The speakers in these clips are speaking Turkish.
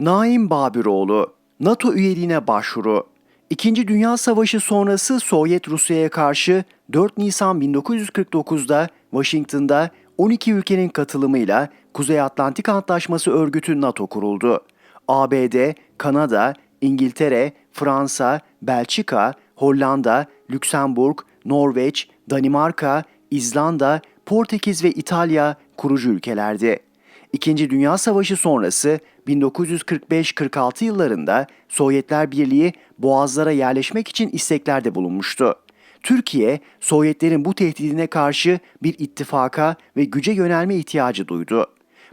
Naim Babiroğlu, NATO üyeliğine başvuru. İkinci Dünya Savaşı sonrası Sovyet Rusya'ya karşı 4 Nisan 1949'da Washington'da 12 ülkenin katılımıyla Kuzey Atlantik Antlaşması örgütü NATO kuruldu. ABD, Kanada, İngiltere, Fransa, Belçika, Hollanda, Lüksemburg, Norveç, Danimarka, İzlanda, Portekiz ve İtalya kurucu ülkelerdi. İkinci Dünya Savaşı sonrası 1945-46 yıllarında Sovyetler Birliği boğazlara yerleşmek için isteklerde bulunmuştu. Türkiye, Sovyetlerin bu tehdidine karşı bir ittifaka ve güce yönelme ihtiyacı duydu.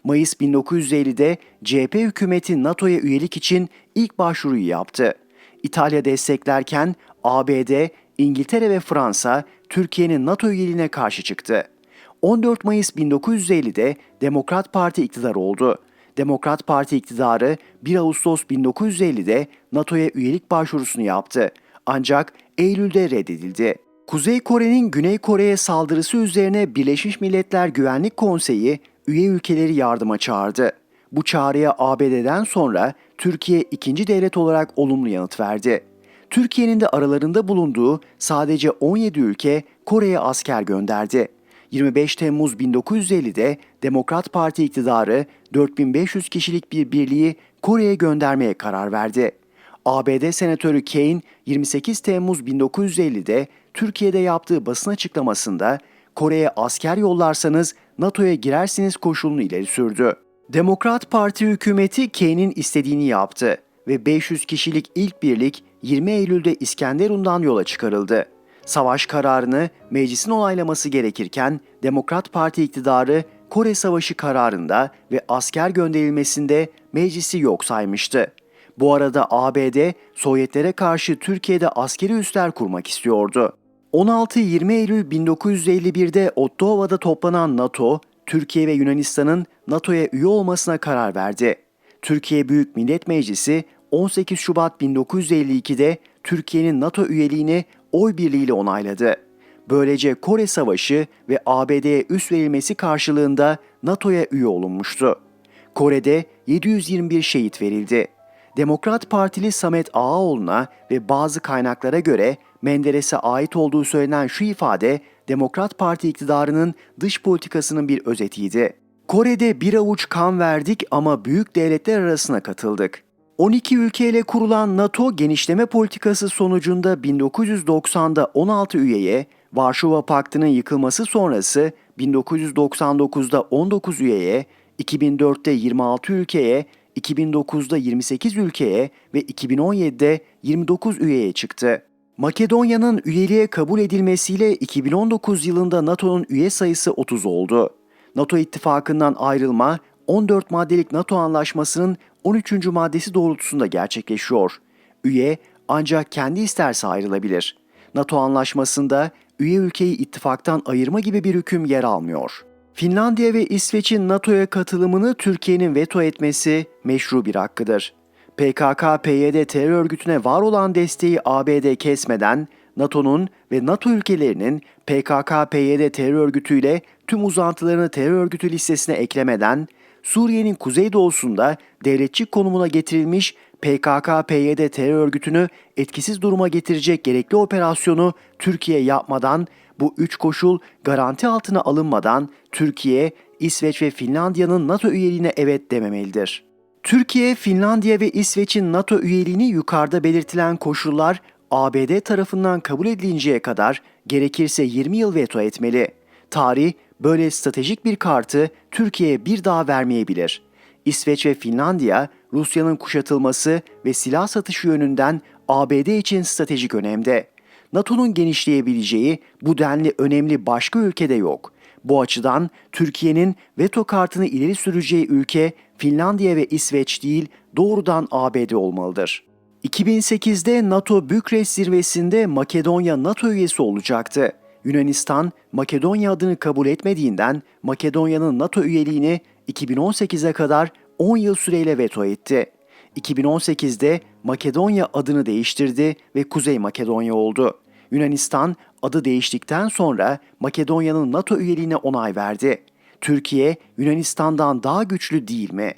Mayıs 1950'de CHP hükümeti NATO'ya üyelik için ilk başvuruyu yaptı. İtalya desteklerken ABD, İngiltere ve Fransa Türkiye'nin NATO üyeliğine karşı çıktı. 14 Mayıs 1950'de Demokrat Parti iktidar oldu. Demokrat Parti iktidarı 1 Ağustos 1950'de NATO'ya üyelik başvurusunu yaptı. Ancak Eylül'de reddedildi. Kuzey Kore'nin Güney Kore'ye saldırısı üzerine Birleşmiş Milletler Güvenlik Konseyi üye ülkeleri yardıma çağırdı. Bu çağrıya ABD'den sonra Türkiye ikinci devlet olarak olumlu yanıt verdi. Türkiye'nin de aralarında bulunduğu sadece 17 ülke Kore'ye asker gönderdi. 25 Temmuz 1950'de Demokrat Parti iktidarı 4500 kişilik bir birliği Kore'ye göndermeye karar verdi. ABD Senatörü Kane 28 Temmuz 1950'de Türkiye'de yaptığı basın açıklamasında Kore'ye asker yollarsanız NATO'ya girersiniz koşulunu ileri sürdü. Demokrat Parti hükümeti Kane'in istediğini yaptı ve 500 kişilik ilk birlik 20 Eylül'de İskenderun'dan yola çıkarıldı. Savaş kararını meclisin onaylaması gerekirken Demokrat Parti iktidarı Kore Savaşı kararında ve asker gönderilmesinde meclisi yok saymıştı. Bu arada ABD Sovyetlere karşı Türkiye'de askeri üsler kurmak istiyordu. 16-20 Eylül 1951'de Ottawa'da toplanan NATO, Türkiye ve Yunanistan'ın NATO'ya üye olmasına karar verdi. Türkiye Büyük Millet Meclisi 18 Şubat 1952'de Türkiye'nin NATO üyeliğini oy birliğiyle onayladı. Böylece Kore Savaşı ve ABD'ye üs verilmesi karşılığında NATO'ya üye olunmuştu. Kore'de 721 şehit verildi. Demokrat Partili Samet Ağaoğlu'na ve bazı kaynaklara göre Menderes'e ait olduğu söylenen şu ifade Demokrat Parti iktidarının dış politikasının bir özetiydi. Kore'de bir avuç kan verdik ama büyük devletler arasına katıldık. 12 ülkeyle kurulan NATO genişleme politikası sonucunda 1990'da 16 üyeye, Varşova Paktı'nın yıkılması sonrası 1999'da 19 üyeye, 2004'te 26 ülkeye, 2009'da 28 ülkeye ve 2017'de 29 üyeye çıktı. Makedonya'nın üyeliğe kabul edilmesiyle 2019 yılında NATO'nun üye sayısı 30 oldu. NATO ittifakından ayrılma 14 maddelik NATO anlaşmasının 13. maddesi doğrultusunda gerçekleşiyor. Üye ancak kendi isterse ayrılabilir. NATO anlaşmasında üye ülkeyi ittifaktan ayırma gibi bir hüküm yer almıyor. Finlandiya ve İsveç'in NATO'ya katılımını Türkiye'nin veto etmesi meşru bir hakkıdır. PKK-PYD terör örgütüne var olan desteği ABD kesmeden NATO'nun ve NATO ülkelerinin PKK-PYD terör örgütüyle tüm uzantılarını terör örgütü listesine eklemeden Suriye'nin kuzeydoğusunda devletçi konumuna getirilmiş PKK-PYD terör örgütünü etkisiz duruma getirecek gerekli operasyonu Türkiye yapmadan bu üç koşul garanti altına alınmadan Türkiye, İsveç ve Finlandiya'nın NATO üyeliğine evet dememelidir. Türkiye, Finlandiya ve İsveç'in NATO üyeliğini yukarıda belirtilen koşullar ABD tarafından kabul edilinceye kadar gerekirse 20 yıl veto etmeli. Tarih böyle stratejik bir kartı Türkiye'ye bir daha vermeyebilir. İsveç ve Finlandiya, Rusya'nın kuşatılması ve silah satışı yönünden ABD için stratejik önemde. NATO'nun genişleyebileceği bu denli önemli başka ülkede yok. Bu açıdan Türkiye'nin veto kartını ileri süreceği ülke Finlandiya ve İsveç değil doğrudan ABD olmalıdır. 2008'de NATO Bükreş zirvesinde Makedonya NATO üyesi olacaktı. Yunanistan, Makedonya adını kabul etmediğinden Makedonya'nın NATO üyeliğini 2018'e kadar 10 yıl süreyle veto etti. 2018'de Makedonya adını değiştirdi ve Kuzey Makedonya oldu. Yunanistan adı değiştikten sonra Makedonya'nın NATO üyeliğine onay verdi. Türkiye Yunanistan'dan daha güçlü değil mi?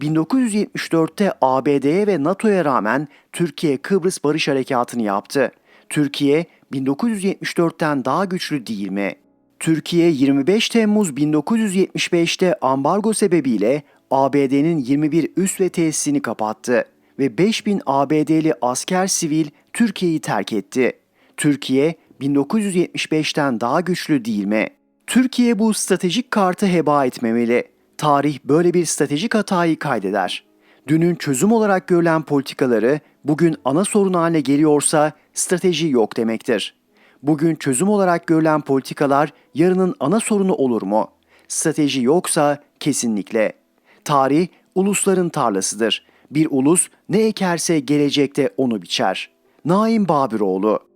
1974'te ABD'ye ve NATO'ya rağmen Türkiye Kıbrıs Barış Harekatı'nı yaptı. Türkiye 1974'ten daha güçlü değil mi? Türkiye 25 Temmuz 1975'te ambargo sebebiyle ABD'nin 21 üs ve tesisini kapattı ve 5000 ABD'li asker sivil Türkiye'yi terk etti. Türkiye 1975'ten daha güçlü değil mi? Türkiye bu stratejik kartı heba etmemeli. Tarih böyle bir stratejik hatayı kaydeder. Dünün çözüm olarak görülen politikaları bugün ana sorun haline geliyorsa strateji yok demektir. Bugün çözüm olarak görülen politikalar yarının ana sorunu olur mu? Strateji yoksa kesinlikle. Tarih ulusların tarlasıdır. Bir ulus ne ekerse gelecekte onu biçer. Naim Babiroğlu